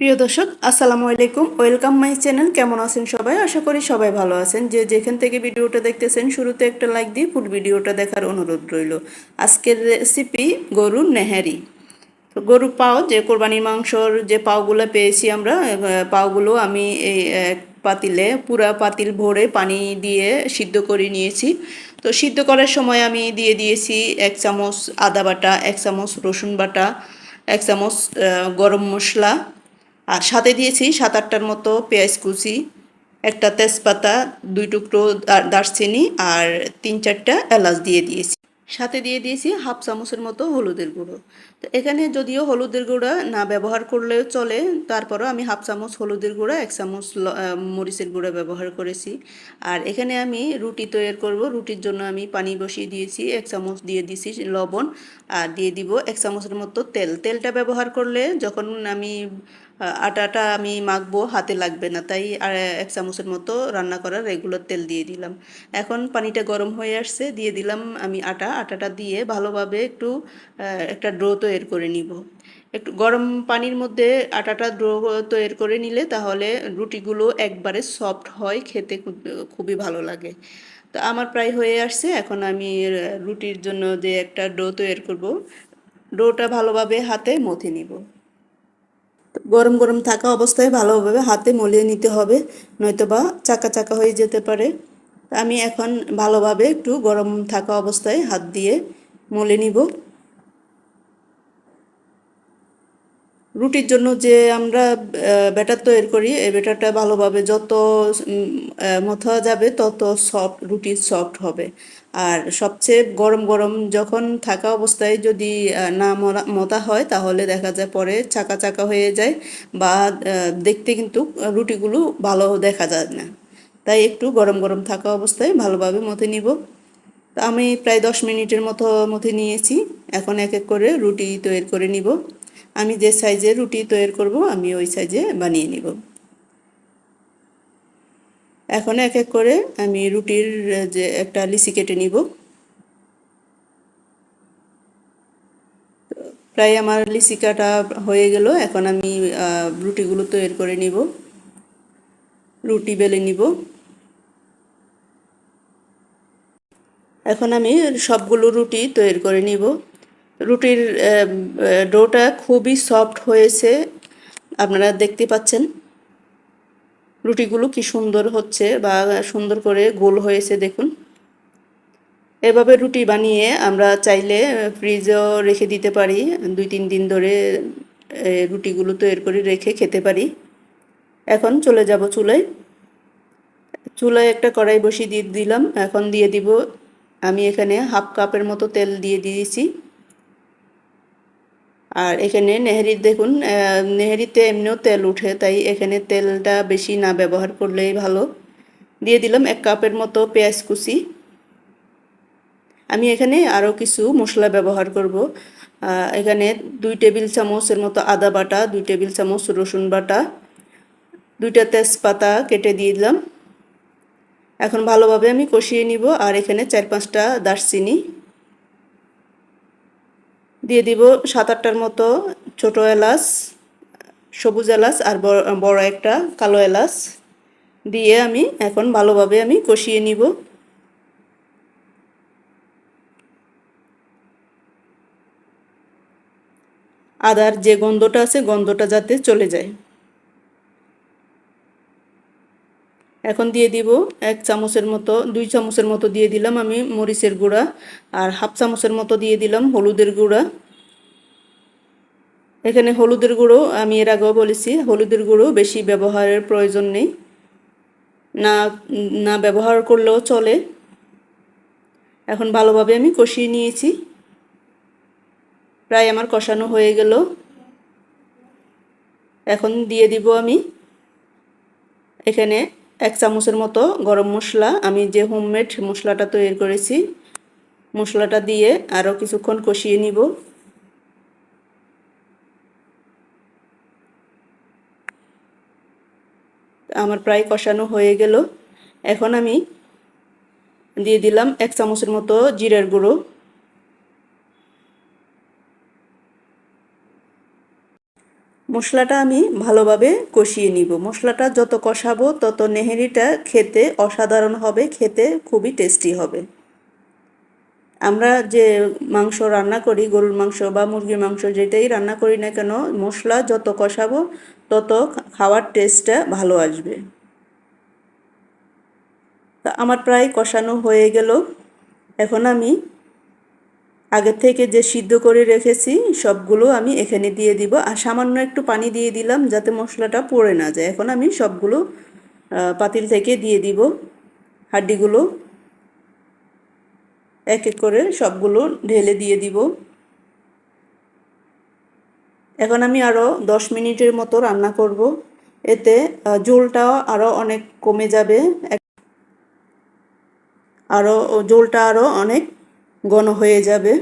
প্রিয় দর্শক, আসসালামু আলাইকুম। ওয়েলকাম মাই চ্যানেল কেমন আছেন সবাই? আশা করি সবাই ভালো আছেন। যে যেখান থেকে ভিডিওটা দেখতেছেন, শুরুতে একটা লাইক দিয়ে ফুল ভিডিওটা দেখার অনুরোধ রইল। আজকের রেসিপি গরুর নেহারি। গরু পাও, যে কোরবানির মাংসর যে পাওগুলো পেয়েছি আমরা পাওগুলো আমি এই পাতিলে, পুরা পাতিল ভরে পানি দিয়ে সিদ্ধ করে নিয়েছি। তো সিদ্ধ করার সময় আমি দিয়ে দিয়েছি এক চামচ আদা বাটা, এক চামচ রসুন বাটা, এক চামচ গরম মশলা আর সাথে দিয়েছি সাত আটটার মতো পেঁয়াজ কুচি, একটা তেজপাতা, দুই টুকরো দারচিনি আর তিন চারটা এলাচ দিয়ে দিয়েছি। সাথে দিয়ে দিয়েছি হাফ চামচের মতো হলুদের গুঁড়ো। তো এখানে যদিও হলুদের গুঁড়া না ব্যবহার করলেও চলে, তারপরও আমি হাফ চামচ হলুদের গুঁড়া, এক চামচ মরিচের গুঁড়া ব্যবহার করেছি। আর এখানে আমি রুটি তৈরি করব, রুটির জন্য আমি পানি বসিয়ে দিয়েছি, এক চামচ দিয়ে দিয়েছি লবণ, আর দিয়ে দিব এক চামচের মতো তেল। তেলটা ব্যবহার করলে যখন আমি আটাটা আমি মাখবো, হাতে লাগবে না। তাই আর এক চামচের মতো রান্না করার রেগুলার তেল দিয়ে দিলাম। এখন পানিটা গরম হয়ে আসছে, দিয়ে দিলাম আমি আটা। আটাটা দিয়ে ভালোভাবে একটু একটা ড্রো তৈরি করে নিব। একটু গরম পানির মধ্যে আটাটা ড্রো তৈরি করে নিলে তাহলে রুটিগুলো একবারে সফট হয়, খেতে খুব- খুবই ভালো লাগে। তো আমার প্রায় হয়ে আসছে। এখন আমি রুটির জন্য যে একটা ডো তৈরি করব, ডোটা ভালোভাবে হাতে মথে নিব। গরম গরম থাকা অবস্থায় ভালোভাবে হাতে মলিয়ে নিতে হবে, নয়তোবা চাকা চাকা হয়ে যেতে পারে। আমি এখন ভালোভাবে একটু গরম থাকা অবস্থায় হাত দিয়ে মলে নিব। রুটির জন্য যে আমরা ব্যাটার তৈরি করি এই ব্যাটারটা ভালোভাবে যত মথা যাবে তত সফট, রুটি সফট হবে। আর সবচেয়ে গরম গরম যখন থাকা অবস্থায় যদি না মথা হয়, তাহলে দেখা যায় পরে চাকা চাকা হয়ে যায় বা দেখতে কিন্তু রুটিগুলো ভালো দেখা যায় না। তাই একটু গরম গরম থাকা অবস্থায় ভালোভাবে মথে নিব। তা আমি প্রায় দশ মিনিটের মতো মধ্যে নিয়েছি। এখন এক এক করে রুটি তৈরি করে নিব। আমি যে সাইজে রুটি তৈরি করব, আমি ওই সাইজে বানিয়ে নিব। এখন এক এক করে আমি রুটির যে একটা লিচি কেটে নিব। প্রায় আমার লিচি কাটা হয়ে গেল, এখন আমি রুটিগুলো তৈরি করে নিব। রুটি বেলে নিব। এখন আমি সবগুলো রুটি তৈরি করে নিব। রুটির ডোটা খুবই সফট হয়েছে, আপনারা দেখতে পাচ্ছেন। রুটিগুলো কি সুন্দর হচ্ছে বা সুন্দর করে গোল হয়েছে দেখুন। এভাবে রুটি বানিয়ে আমরা চাইলে ফ্রিজেও রেখে দিতে পারি। দুই তিন দিন ধরে রুটিগুলো তৈরি করে রেখে খেতে পারি। এখন চলে যাব চুলায়। চুলায় একটা কড়াই বসিয়ে দিয়ে দিলাম। এখন দিয়ে দিব, আমি এখানে হাফ কাপের মতো তেল দিয়ে দিয়েছি। আর এখানে নেহেরির দেখুন নেহেরিতে এমনিও তেল উঠে, তাই এখানে তেলটা বেশি না ব্যবহার করলেই ভালো। দিয়ে দিলাম এক কাপের মতো পেঁয়াজ কুচি। আমি এখানে আরও কিছু মশলা ব্যবহার করব। এখানে দুই টেবিল চামচের মতো আদা বাটা, দুই টেবিল চামচ রসুন বাটা, দুইটা তেজপাতা কেটে দিয়ে দিলাম। এখন ভালোভাবে আমি কষিয়ে নিব, আর এখানে চার পাঁচটা দারচিনি। দিয়ে দিব সাত আটটার মতো ছোট এলাচ, সবুজ এলাচ আর বড় একটা কালো এলাচ দিয়ে আমি এখন ভালোভাবে আমি কষিয়ে নিব। আদার যে গন্ধটা আছে গন্ধটা যাতে চলে যায়। এখন দিয়ে দিব এক চামচের মতো, দুই চামচের মতো দিয়ে দিলাম আমি মরিচের গুঁড়া আর হাফ চামচের মতো দিয়ে দিলাম হলুদের গুঁড়া। এখানে হলুদের গুঁড়ো আমি এর আগেও বলেছি, হলুদের গুঁড়ো বেশি ব্যবহারের প্রয়োজন নেই। না না ব্যবহার করলেও চলে। এখন ভালোভাবে আমি কষিয়ে নিয়েছি। প্রায় আমার কষানো হয়ে গেল। এখন দিয়ে দিব আমি এখানে এক চামচের মতো গরম মশলা। আমি যে হোমমেড মশলাটা তৈরি করেছি, মশলাটা দিয়ে আরও কিছুক্ষণ কষিয়ে নিব। আমার প্রায় কষানো হয়ে গেল। এখন আমি দিয়ে দিলাম এক চামচের মতো জিরের গুঁড়ো। মশলাটা আমি ভালোভাবে কষিয়ে নিব। মশলাটা যত কষাবো, তত নেহেরিটা খেতে অসাধারণ হবে, খেতে খুবই টেস্টি হবে। আমরা যে মাংস রান্না করি, গরুর মাংস বা মুরগির মাংস যেটাই রান্না করি না কেন, মশলা যত কষাবো, তত খাওয়ার টেস্টটা ভালো আসবে। তা আমার প্রায় কষানো হয়ে গেল। এখন আমি আগে থেকে যে সিদ্ধ করে রেখেছি, সবগুলো আমি এখানে দিয়ে দিব। আর সামান্য একটু পানি দিয়ে দিলাম যাতে মশলাটা পড়ে না যায়। এখন আমি সবগুলো পাতিল থেকে দিয়ে দিব। হাড্ডিগুলো এক এক করে সবগুলো ঢেলে দিয়ে দিব। এখন আমি আরও দশ মিনিটের মতো রান্না করব। এতে জোলটাও আরও অনেক কমে যাবে। আরও জোলটা আরও অনেক ঘন হয়ে যাবে।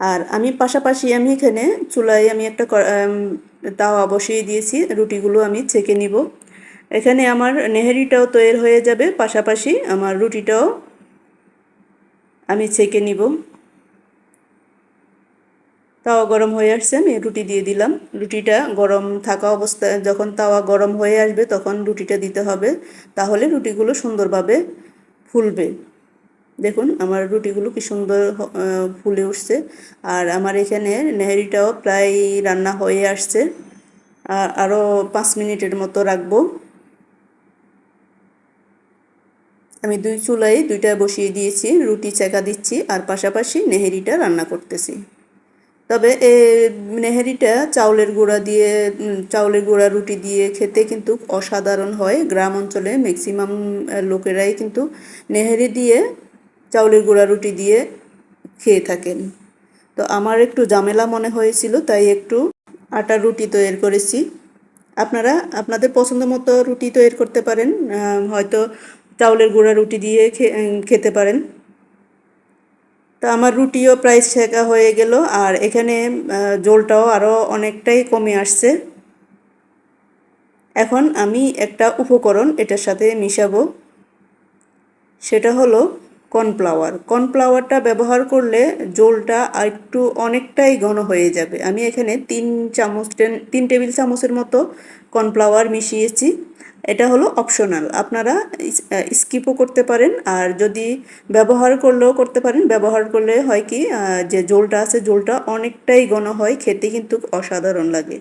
আর আমি পাশাপাশি আমি এখানে চুলায় আমি একটা তাওয়া বসিয়ে দিয়েছি, রুটিগুলো আমি ছেঁকে নিব। এখানে আমার নেহেরিটাও তৈরি হয়ে যাবে, পাশাপাশি আমার রুটিটাও আমি ছেঁকে নিব। তাওয়া গরম হয়ে আসছে, আমি রুটি দিয়ে দিলাম। রুটিটা গরম থাকা অবস্থায়, যখন তাওয়া গরম হয়ে আসবে, তখন রুটিটা দিতে হবে। তাহলে রুটিগুলো সুন্দরভাবে ফুলবে। দেখুন, আমার রুটিগুলো কি সুন্দর ফুলে উঠছে। আর আমার এখানে নেহেরিটাও প্রায় রান্না হয়ে আসছে। আর আরও পাঁচ মিনিটের মতো রাখব। আমি দুই চুলাই দুইটা বসিয়ে দিয়েছি, রুটি চেকা দিচ্ছি, আর পাশাপাশি নেহেরিটা রান্না করতেছি। তবে এ, নেহেরিটা চাউলের গুঁড়া দিয়ে চাউলের গুঁড়া, রুটি দিয়ে খেতে কিন্তু অসাধারণ হয়। গ্রাম অঞ্চলে ম্যাক্সিমাম লোকেরাই কিন্তু নেহেরি দিয়ে চাউলের গুঁড়া রুটি দিয়ে খেয়ে থাকেন। তো আমার একটু ঝামেলা মনে হয়েছিল, তাই একটু আটার রুটি তৈরি করেছি। আপনারা, আপনাদের পছন্দ মতো রুটি তৈরি করতে পারেন হয়তো চাউলের গুঁড়া রুটি দিয়ে খেতে পারেন। তো আমার রুটিও প্রায় শেখা হয়ে গেল, আর এখানে জলটাও আরও অনেকটাই কমে আসছে। এখন আমি একটা উপকরণ এটার সাথে মিশাবো। সেটা হলো কর্নফ্লাওয়ার। কর্নফ্লাওয়ারটা ব্যবহার করলে জোলটা একটু অনেকটাই ঘন হয়ে যাবে। আমি এখানে তিন চামচ, তিন টেবিল চামচের মতো কর্নফ্লাওয়ার মিশিয়েছি। এটা হলো অপশনাল। আপনারা স্কিপও করতে পারেন আর যদি ব্যবহার করলেও করতে পারেন। ব্যবহার করলে হয় কি যে জোলটা আছে, জোলটা অনেকটাই ঘন হয়, খেতে কিন্তু অসাধারণ লাগে।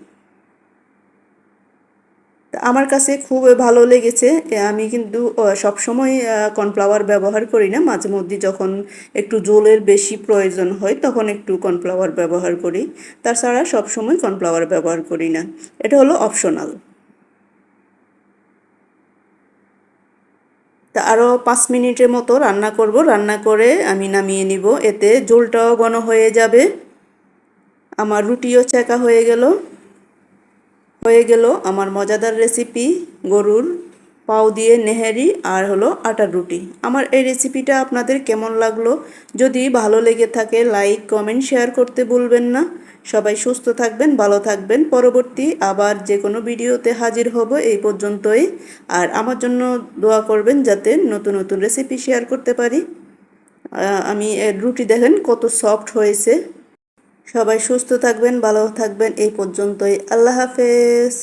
আমার কাছে খুব ভালো লেগেছে। আমি কিন্তু সবসময় কর্নফ্লাওয়ার ব্যবহার করি না। মাঝে মধ্যে যখন একটু জোলের বেশি প্রয়োজন হয়, তখন একটু কর্নফ্লাওয়ার ব্যবহার করি। তাছাড়া সবসময় কর্নফ্লাওয়ার ব্যবহার করি না। এটা হলো অপশনাল। তা আরও পাঁচ মিনিটের মতো রান্না করব। রান্না করে আমি নামিয়ে নিব। এতে জোলটাও ঘন হয়ে যাবে। আমার রুটিও চেকা হয়ে গেল। হয়ে গেল আমার মজাদার রেসিপি গরুর পাও দিয়ে নেহেরি আর হলো আটার রুটি। আমার এই রেসিপিটা আপনাদের কেমন লাগল? যদি ভালো লেগে থাকে লাইক কমেন্ট শেয়ার করতে ভুলবেন না। সবাই সুস্থ থাকবেন, ভালো থাকবেন। পরবর্তী আবার যে কোনো ভিডিওতে হাজির হব এই পর্যন্তই। আর আমার জন্য দোয়া করবেন যাতে নতুন নতুন রেসিপি শেয়ার করতে পারি। আমি রুটি দেখেন কত সফট হয়েছে। সবাই সুস্থ থাকবেন ভালো থাকবেন এই পর্যন্তই। আল্লাহ হাফেজ।